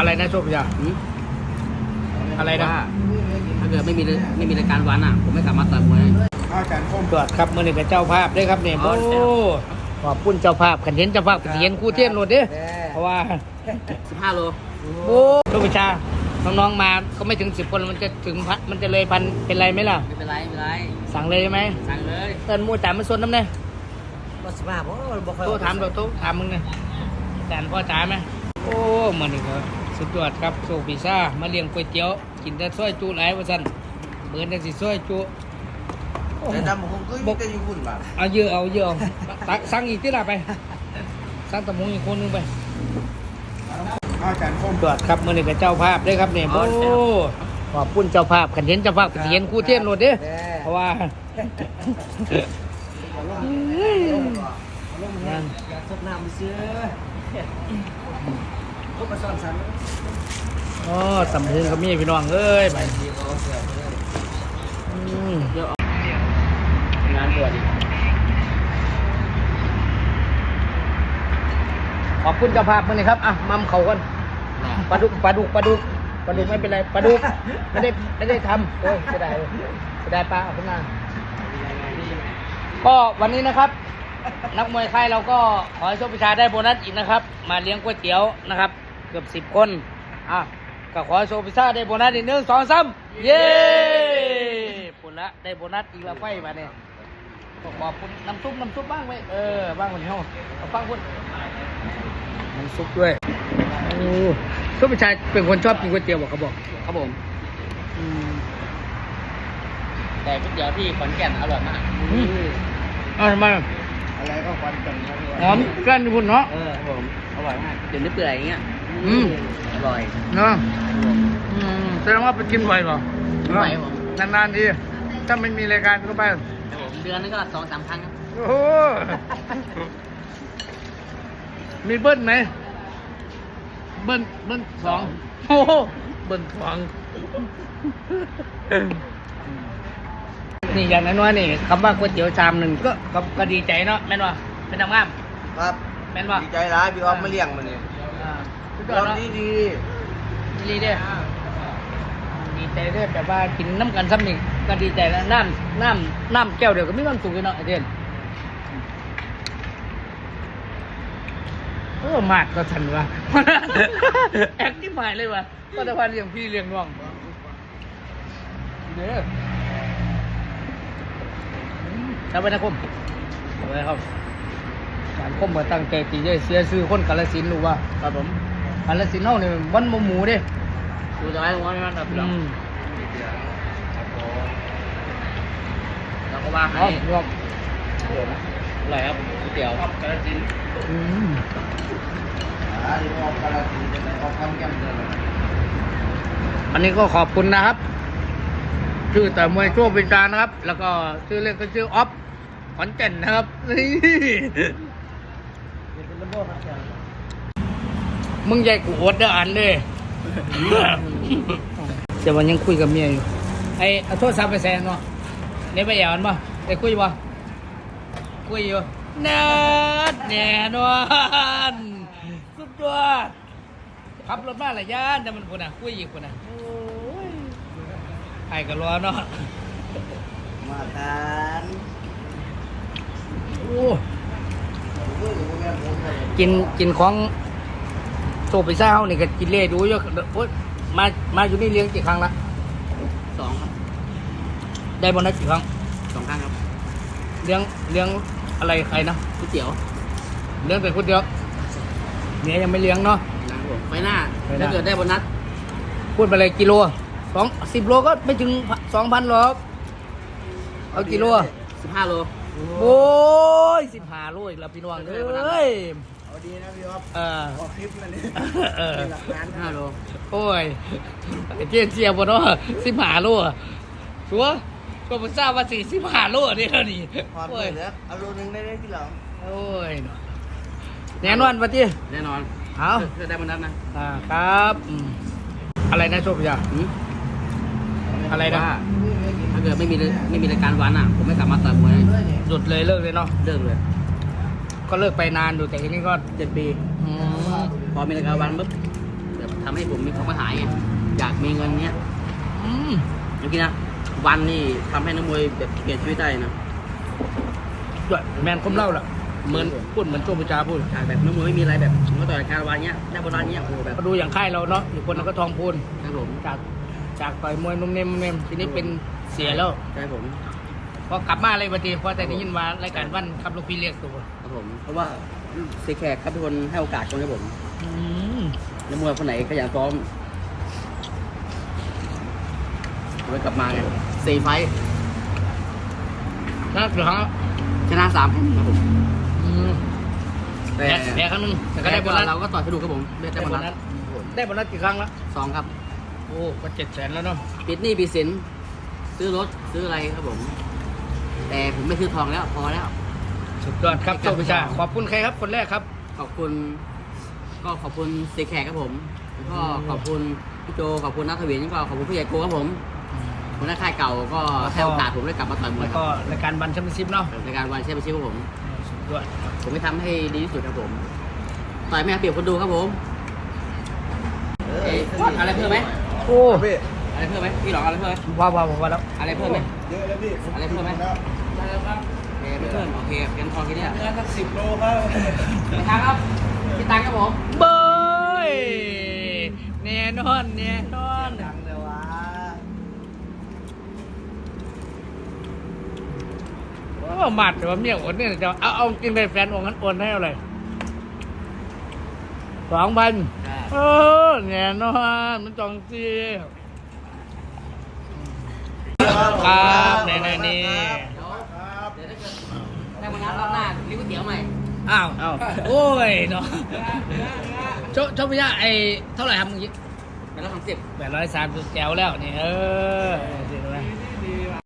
อะไรนะโชคพิชาหืมอะไรนะว่าถ้าเกิดไม่มีไม่มีรายการวันอะ ผมไม่สามารถต่อยมวยได้อาจารย์คมตรวจครับมื่อนี้กับเจ้าภาพด้วยครับเนี่ยอ๋โอ้อขอบคุณเจ้าภาพขันเห็นเจ้าภาพขันเห็นครู่เทียนโหลดเด้เพราะว่าสิบห้าโล โอ้โชคพิชาน้องๆมาก็ไม่ถึงสิบคนมันจะถึงพันมันจะเลยพันเป็นไรไหมล่ะ ไม่เป็นไร ไม่เป็นไร สั่งเลยใช่ไหมสั่งเลยเอินหมูจ่ามาส่วนน้ำเนี่ยรถสิบห้าผมบอกโทรถามเราโทรถามมึงเนี่ยจานพ่อจ๋าไหมโอ้มื่อนี้ก็ สุดยอดครับโชคพิชามาเลี้ยงก๋วยเตี๋ยว กินแต่ซอยจุหลายว่าสั่นเบิร์นแต่สิซอยจุโอ้แต่ดำผมก็ยังจะอยู่หุ่นบ่าเอาเยอะเอาเยอะเอาตักสั่งอีกที่ละไปสั่งตะมงอีกคนนึงไปอาจารย์คมตรวจครับมื่อนี้กับเจ้าภาพด้วยครับเนี่ยโอ้ขอบคุณเจ้าภาพขันเห็นเจ้าภาพขันเห็นครู่เทียนโหลดเด้เพราะว่านั่นสดน้ำซื้อ ก็มาซ่อนฉันอ๋อสำเพ็งก็มีพี่น้องเอ้ยไปอืมเดี๋ยวงานบวชอีกขอบคุณเจ้าภาพมื่อนี้ครับ อะ มัมเขากันปลาดุกปลาดุกปลาดุกปลาดุกไม่เป็นไรปลาดุกไม่ได้ไม่ได้ทำโอ้ยเสียดายเสียดายปลาเอาขึ้นมาก็วันนี้นะครับ นักมวยไทยเราก็ขอให้โชคพิชาได้โบนัสอีกนะครับ มาเลี้ยงก๋วยเตี๋ยวนะครับ เกือบสิบคนอะก็ขอให้โชคพิชาได้โบนัสอีกหนึ่งสองสามเย้ผลละได้โบนัสอีกและไฟมาเนี่ยก็ขอบคุณน้ำซุปน้ำซุปบ้างไว้เออบ้างคนเดียวเอาฟังคุณน้ำซุปด้วยโอ้โชคพิชาเป็นคนชอบกินก๋วยเตี๋ยวบอกเขาบอกครับผมอืมแต่ก๋วยเตี๋ยวที่ขอนแก่นอร่อยมากอืมเอาทำไมอะไรก็ควันกันครับหอมกันอยู่พุ่นเนาะเออครับผมอร่อยมากเดี๋ยวนี้เปื่อยอย่างเงี้ย อืมอร่อยเนาะอืมแสดงว่าไปกินบ่อยเหรอบ่อยครับผมนานๆทีถ้าไม่มีรายการก็ไปครับผมเดือนนึงก็สองสามครั้งครับโอ้โหมีเบิ้ลไหมเบิ้ลเบิ้ลสองโอ้โหเบิ้ลสองนี่อย่างนั้นว่านี่คำว่าก๋วยเตี๋ยวชามหนึ่งก็ก็ก็ดีใจเนาะแม่นว่าเป็นทำงามครับแม่นว่าดีใจร้ายพี่ออฟมาเลี้ยงมันนี่อ่าสุดยอเราดเนาะดีดีดีเด้อดีใจเด้อแบบว่ากินน้ำกันซ้ำนี่ก็ดีใจแล้วน้ำน้ำน้ำแก้วเดียวก็มีความสุขเลยเนาะไอเดนเออมากก็ทันวะแอคที่หมายเลยวะก็จะพาเลี้ยงพี่เลี้ยงน้องเด้อชาวบ้านนะคมชาวบ้านครับการคมมาตั้งใจตีเด้อเสียซื้อคนกาลสินธุ์รู้ว่าครับผม กาลสินธุ์เฮานี่วันหมูหมูเด้ดูจะไว้ตรงนี้นะครับพี่น้อืองมเราก็ว่าให้เอาลวกอร่อยครับก๋วยเตี๋ยวกระจินอืมอ่าพี่ออฟกาลสินธุ์เป็นออฟคอนแก่นเลยอันนี้ก็ขอบคุณนะครับ ชื่อแต่มวยโชคเป็นการนะครับ แล้วก็ชื่อเล่นก็ชื่อออฟขอนแก่นนะครับนี่ มึงใหญ่กูอดเด้ออันเด้เดี๋ยววันยังคุยกับเมียอยู่ไอ้เอาโทรศัพท์ไปแซงเนาะเนี่ยไปแย่มันป่ะได้คุยป่ะคุยอยู่เนิร์ดแน่นอนสุดยอดขับรถมาหลายย่านแต่มันคนน่ะคุยอีกคนน่ะโอ้ยไอ้ก็รอเนาะมาทานโอ้กินกินของ โซไปซ่าเฮานี่ก็กินเล่ดูเยอะโอ๊ยมามาอยู่นี่เลี้ยงกี่ครั้งละสองครับได้โบนัสกี่ครั้งสองครั้งครับเลี้ยงเลี้ยงอะไรใครนะก๋วยเตี๋ยวเลี้ยงแต่คนเดียวเนี่ยยังไม่เลี้ยงเนาะนะครับผมไปหน้าไปหน้า ถ้าเกิดได้โบนัสพูดไปเลยกิโลสองสิบโลก็ไม่ถึงสองพันหรอกเอากิโลสิบห้าโล โอ้ยสิบห้าโลอีกแล้วพี่น้องเอ้ยเอาดีนะพี่ออฟเออออกคลิปนั่นนี่เออหลักฐานห้าโลโอ้ยไอ้เจียนเจียบเนาะสิบห้าโลอะชัวร์ก็ผมทราบว่าสี่สิบห้าโลนี่แล้วนี่พอดโอ้เลยยเหรอเอาโลนึงได้ได้ที่หลังโอ้ยเนาะแน่นอนปะที่แน่นอนเอาถ้าได้โบนัสนะอ่าครับอืมอะไรนะโชคพิยาหืมอะไรนะว่าถ้าเกิดไม่มีไม่มีรายการวันอะ ผมไม่สามารถต่อยมวยได้ หยุดเลยเลิกเลยเนาะเลิกเลย ก็เลิกไปนานดูแต่ทีนี้ก็เจ็ดปีอืมพอมีรายการวันปุ๊บแบบทำให้ผมมีความกระหายไงอยากมีเงินเนี้ยอืมเมื่อกี้นะวันนี่ทำให้นักมวยแบบเปลี่ยนชีวิตได้นะด้วยแมนคมเล่าล่ะเหมือนพูดเหมือนโจพิชาพูดจากแบบนักมวยไม่มีอะไรแบบผมก็ต่อยการวันเนี้ยได้โบนัสเนี้ยโอ้โหแบบก็ดูอย่างค่ายเราเนาะอยู่คนเราก็ทองพูนครับผมจากจากต่อยมวยนุ่มเนมนุ่มเนมทีนี้เป็นเสียแล้วใช่ผม พอกลับมาเลยบัดนี้พอแต่ได้ยินว่ารายการวันครับลูกพี่เรียกตัวครับผมเพราะว่าเซแขกครับทุกคนให้โอกาสคนครับผมอืมนักมวยคนไหนขยันซ้อมผมก็กลับมาไงสี่ไฟท์น่าเสือครั้งชนะสามครับผมอืมแต่แพ้แพ้ครั้งหนึงแต่ก็ได้โบนัสเราก็ต่อยสนุกครับผมได้ได้โบโบนันัสสได้โบนัสกี่ครั้งแล้วสองครับ โอ้ก็เจ็ดแสนแล้วเนาะปิดหนี้ปิดสินซื้อรถซื้ออะไรครับผม แต่ผมไม่ซื้อทองแล้วพอแล้ว สุดยอดครับโจพิชาขอบคุณใครครับคนแรกครับ ขอบคุณ ก็ขอบคุณเซแขกครับผมแล้วก็ขอบคุณพี่โจขอบคุณนักทวินก็ขอบคุณผู้ใหญ่โกครับผมหัวหน้าค่ายเก่าก็ให้โอกาสผมได้กลับมาต่อยมวแล้ยวคก็รับรายการบันแชมเปี้ยนชิพเนาะในการวันแชมเปี้ยนชิพครับผม สุดยอดครับผมไม่ทำให้ดีที่สุดครับผม ต่อยไม่เอาเปรียบคนดูครับผมเอ๊ะอะไรเพิ่มไหมโอ้พี่อะไรเพิ่มไหมพี่หลองอะไรเพิ่มไหมว้าวว้าวว้าวแล้วอะไรเพิ่มไหม เยอะแล้วพี่อะไรเพิ่มไหมโอเคไม่เพิ่มโอเคงั้นพอแค่นี้เนื้อสักสิบโลครับไปทางครับพี่ตังครับผมเบยแน่นอนแน่นอน ดังเลยวะโอ้หมัดแต่ว่าเมียโอนเนี่ยจะเอาเอากินไปแฟนโอนงั้นโอนให้เอาเลยสองพันเออแน่นอนมันจองซี ครับแน่แน่นี่เดี๋ยวเดี๋ยวถ้าเกิดได้มางานรอบหน้าเลี้ยงก๋วยเตี๋ยวใหม่ อ้าวโอ้ยเนาะโชโชพิยะไอเท่าไหร่ครับเมื่อกี้เป็นร้อยสามสิบแปดร้อยสามสิบแจ๋วแล้วนี่เออ